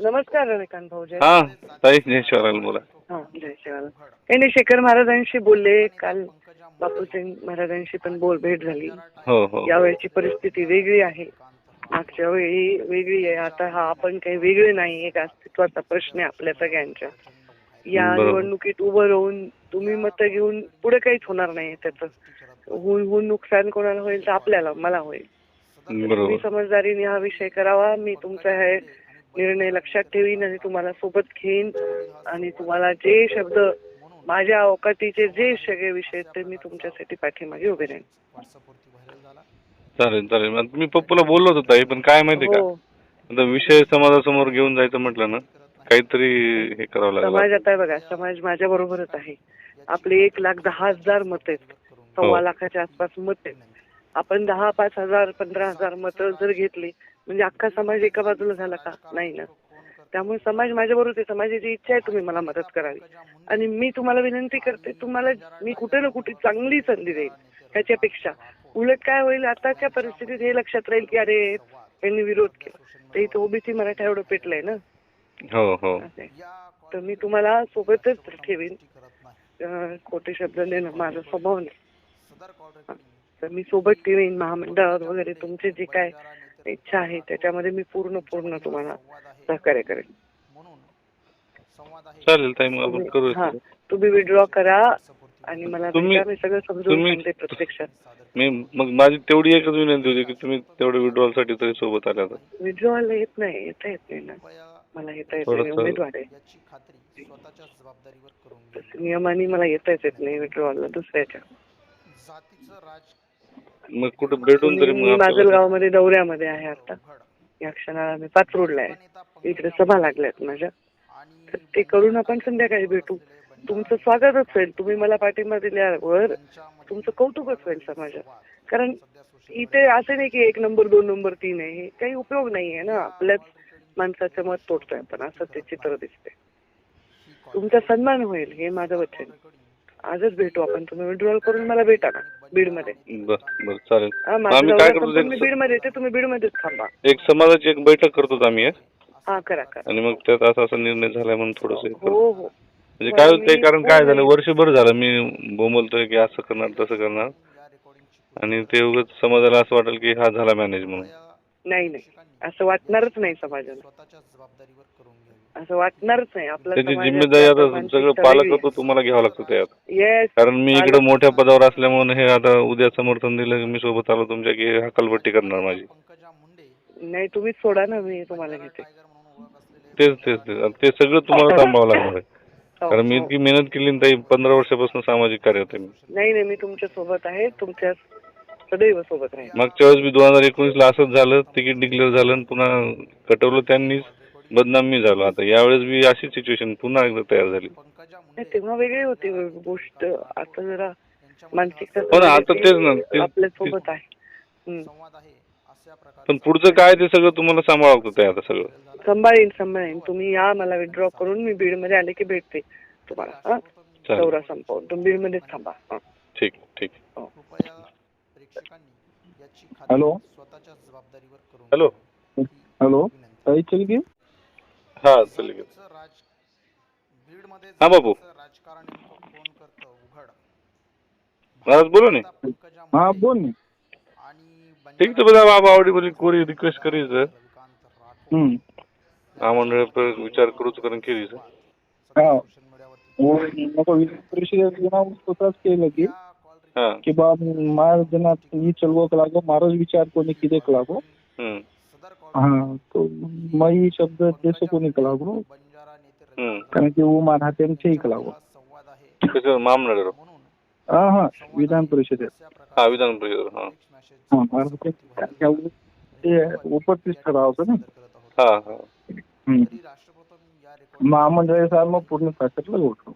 नमस्कार रविकांत भाऊजी. हा ताई जयश्वराला बोला. हा जय शिवाला काही नाही शेखर महाराजांशी बोलले. काल बापूसिंग महाराजांशी पण बोल भेट झाली. हो हो. यावेळची परिस्थिती वेगळी आहे. मागच्या वेळी वेगळी आहे. आता हा आपण काही वेगळे नाही. एक अस्तित्वाचा प्रश्न आहे आपल्या सगळ्यांच्या. या बरोबर. निवडणुकीत उभं राहून तुम्ही मतं घेऊन पुढे काहीच होणार नाही त्याचं. होऊन होऊन नुकसान कोणाला होईल तर आपल्याला मला होईल. तुम्ही समजदारीने हा विषय करावा. मी तुमचा हे निर्णय लक्षात ठेवीन आणि तुम्हाला सोबत घेईन. आणि तुम्हाला जे शब्द माझ्या अवकातीचे जे सगळे विषय ते मी तुमच्यासाठी पाठीमागे उभे राहीन. चालेल चालेल. मी पप्पूला बोललो होतो ताई पण काय माहिती का? हो. आता विषय समाजासमोर घेऊन जायचं म्हटलं ना काहीतरी हे करावं लागेल. समाज आता आहे बघा समाज माझ्या बरोबरच आहे. आपले एक लाख दहा हजार मत आहेत. सव्वा हो. लाखाच्या आसपास मत आहेत. आपण दहा पाच हजार पंधरा हजार मतं जर घेतली म्हणजे अख्खा समाज एका बाजूला झाला का? नाही ना. त्यामुळे समाज माझ्या बरोबर आहे. समाजाची इच्छा आहे तुम्ही मला मदत करावी. आणि मी तुम्हाला विनंती करते तुम्हाला मी कुठे ना कुठे चांगली संधी देईन ह्याच्यापेक्षा. उलट काय होईल आताच्या परिस्थितीत हे लक्षात राहील की अरे यांनी विरोध केला. तर इथं ओबीसी मराठा एवढं पेटलंय ना. हो हो. तर मी तुम्हाला सोबतच ठेवीन. खोटे शब्द देणं माझा स्वभाव नाही. तर मी सोबत ठेवीन महामंडळात वगैरे तुमचे जे काय इच्छा आहे त्याच्यामध्ये मी पूर्ण पूर्ण तुम्हाला सहकार्य करेन. चालेल ताई मग आपण करू हा तुम्ही विड्रॉ करा आणि मला तुम्ही- सगळं समजून तुम्ही- सांगते प्रत्यक्षात. मी मग माझी तेवढी एकच विनंती होती की तुम्ही तेवढे withdrawal साठी तरी सोबत आल्या तर. विड्रॉला येत नाही येता येत नाही ना. मला येता येत नाही उमेदवार आहे. नियमाने मला येताच येत नाही विड्रॉला दुसऱ्याच्या. मग कुठं भेटून तरी मी मग आपल्याला- दौऱ्यामध्ये आहे आता. या क्षणाला मी पाचरोडला आहे. इकडे सभा लागल्यात माझ्या. तर ते करून आपण संध्याकाळी भेटू. तुमचं स्वागतच होईल. तुम्ही मला पाठिंबा दिल्यावर तुमचं कौतुकच होईल समाजात. कारण इथे असं नाही की एक नंबर दोन नंबर तीन आहे. हे काही उपयोग नाही आहे ना. आपल्याच माणसाचं मत तोडतोय आपण. असं ते चित्र दिसते तुमचा सन्मान होईल हे माझं वचन. आजच भेटू आपण. तुम्ही विड्रॉल करून मला भेटा ना. बीडमध्ये. बर बर चालेल. मग माझं आम्ही काय करतो संपून मी एक- बीडमध्ये येते तुम्ही बीडमध्येच थांबा. एक समाजाची एक बैठक करतो आम्ही एक. हा करा करा. आणि मग त्यात असा असा निर्णय झालाय म्हणून थोडस हो हो म्हणजे काय होतंय मी कारण काय झालं. वर्षभर झालं मी बोंबलतोय की असं करणार तसं करणार. आणि ते उगाच समाजाला असं वाटेल की हा झाला मॅनेज म्हणून. नाही नाही. असं वाटणारच नाही समाजाला. असं वाटणारच नाही. आपला त्याची समाजात जिम्मेदारी आता सगळं पालकत्व तुम्हाला घ्यावं लागतं त्यात आहे. Yes, कारण मी इकडे पालक- मोठ्या पदावर असल्यामुळे हे आता उद्या समर्थन दिलं की मी सोबत आलो तुमच्या की हकालपट्टी करणार माझी. नाही तुम्हीच सोडा ना मी तुम्हाला घेते. तेच तेच तेच. आता ते सगळं तुम्हाला सांभाळावं लागणार आहे. हो, कारण मी हो. इतकी मेहनत केली ना ताई पंधरा वर्षापासून सामाजिक कार्य होते मी. नाही नाही मी तुमच्यासोबत आहे. तुमच्या सदैव सोबत राहील मागच्या वेळेस बी दोन हजार एकोणीस ला असंच झालं तिकीट डिक्लेअर झालं आणि पुन्हा कटवलं त्यांनीच. बदनाम मी झालो. आता यावेळेस बी अशी सिच्युएशन पुन्हा एकदा तयार झाली. नाही, तेव्हा वेगळी होती गोष्ट. आता जरा मानसिकता हो ना, आता तेच ना, आपल्यासोबत आहे. हम्म. पण पुढचं काय ते सगळं तुम्हाला सांभाळावं लागतं ते आता सगळं. सांभाळीन सांभाळीन. तुम्ही या मला विड्रॉ करून मी बीडमध्ये आले की भेटते तुम्हाला. हा? चालेल. दौरा संपवून. तुम्ही बीडमध्येच थांबा. हा. ठीक ठीक. हो. हॅलो. हॅलो. हॅलो. ताई चलगी हा चल हा बापू महाराज बोलो ने हा बोल आणि ठीक तर बघा बाबा आवडी बोली कोरी रिक्वेस्ट करी सर हा मंडळ विचार करूच करून केली सर स्वतःच केलं की. की बा महाराज मी चलवो लागो महाराज विचार कोणी किती लागो. हा तो ही शब्द देश कोणी लागो कारण की वो मान हात्यांचे लागो कसं मामनगर हा। हा विधान परिषदेत हा। विधान परिषद हा। हा महाराष्ट्र ते उपस्थित राहतो ना? हा हा। हम्म. महामंडळ मग पूर्ण ताकदला गोठतो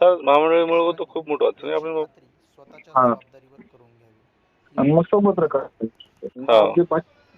चालेल महामंडळामुळे तो खूप मोठं वाटतं आपण हा। आणि मग सोबत राहतो हा। जे पाच-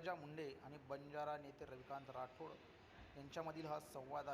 पंकजा मुंडे आणि बंजारा नेते रविकांत राठोड यांच्यामधील हा संवाद आहे.